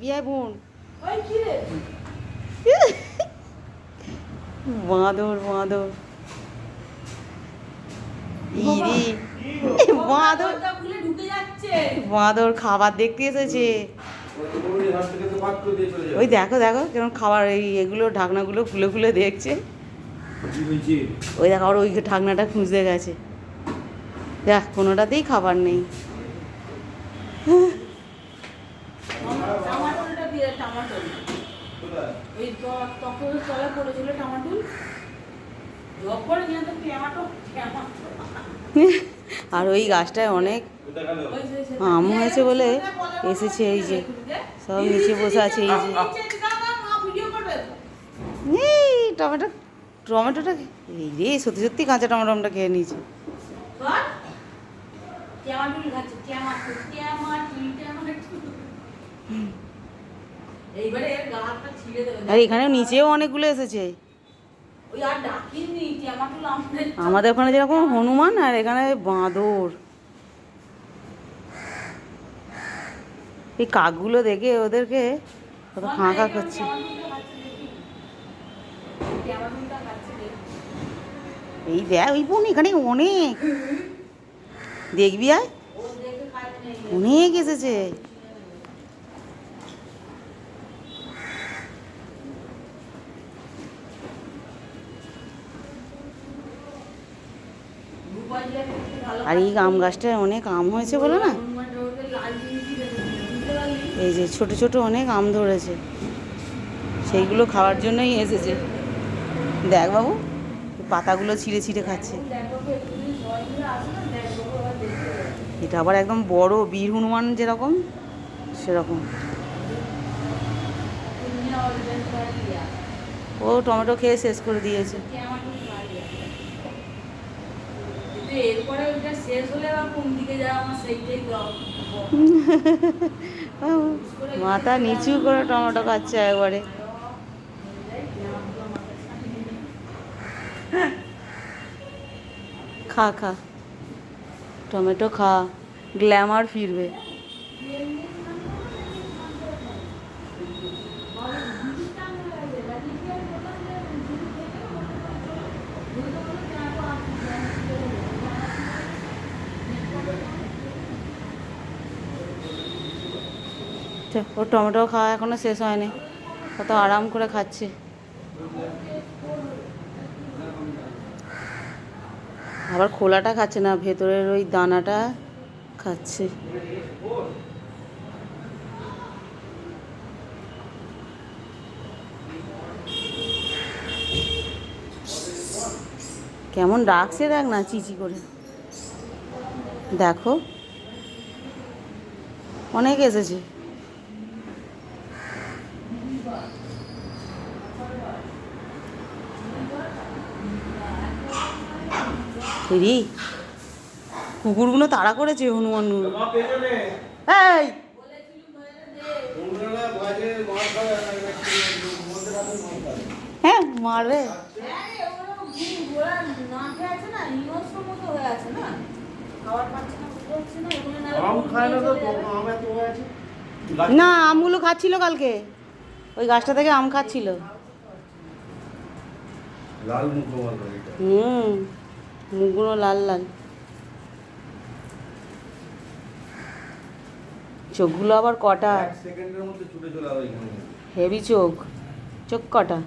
বিয়ায় বোন। বাঁদর বাঁদর। ইরি। বাঁদর। বাঁদর খাবার দেখতে এসেছে। ওই দেখো দেখো কেমন খাবার এই এগুলো ঢাকনাগুলো খুলে খুলে দেখছে। ওই দেখো আর ওই ঢাকনাটা খুঁজতে গেছে। দেখ কোনোটাতেই খাবার নেই। টামাটোল ওই তখন তলা পড়েছিল টামাটোল যখন কিনা তো ট্যামাটো ট্যামাটো আর ওই গাছটায় অনেক আম হয়েছে বলে এসেছে এই যে। সব নিচে বসে আছে এই যে। টমেটো টমেটোটা এই রে সত্যি সত্যি কাঁচা টমেটোটা খেয়ে নিয়েছে। আর এখানেও নিচেও অনেকগুলো এসেছে। আমাদের ওখানে যেরকম হনুমান আর এখানে বাঁদর। এই কাকগুলো দেখে ওদেরকে কত খাঁ করছে। এই দেখ। ওই বোন এখানে অনেক। দেখবি আয়। অনেক এসেছে। আর এই আম গাছটায় অনেক আম হয়েছে বলো না? এই যে ছোট ছোট অনেক আম ধরেছে সেইগুলো খাওয়ার জন্যই এসেছে দেখ বাবু, পাতাগুলো ছিঁড়ে ছিঁড়ে খাচ্ছে। এটা আবার একদম বড়, বীর হনুমান যেরকম, সেরকম। ও টমেটো খেয়ে শেষ করে দিয়েছে। মাথা নিচু করে টমেটো খাচ্ছে একবারে। খা খা। টমেটো খা গ্ল্যামার ফিরবে। ওর টমেটো খাওয়া এখনও শেষ হয়নি। কত আরাম করে খাচ্ছে। আবার খোলাটা খাচ্ছে না, ভেতরের ওই দানাটা খাচ্ছে। কেমন ডাকছে দেখ না, চিচি করে। দেখো। অনেক এসেছে রি কুকুরগুলো তাড়া করেছে হনুমানগুলো এই হ্যাঁ মারবে হ্যাঁ রে, ওরা ঘুম, ওরা না খেয়ে আছে না, হিংস্র মতো হয়ে আছে না। খাবার পাচ্ছে না, বুঝতে পারছি না, ওগুলো নাহলে আম ঘুম খায় না কুকুরগুলো তাড়া করেছে হনুমান আম এত হয়েছে না আমগুলো খাচ্ছিল কালকে। ওই গাছটা থেকে আম খাচ্ছিল। হুম। মুখগুলো লাল লাল। চোখগুলো আবার কটা? হেভি চোখ। চোখ কটা?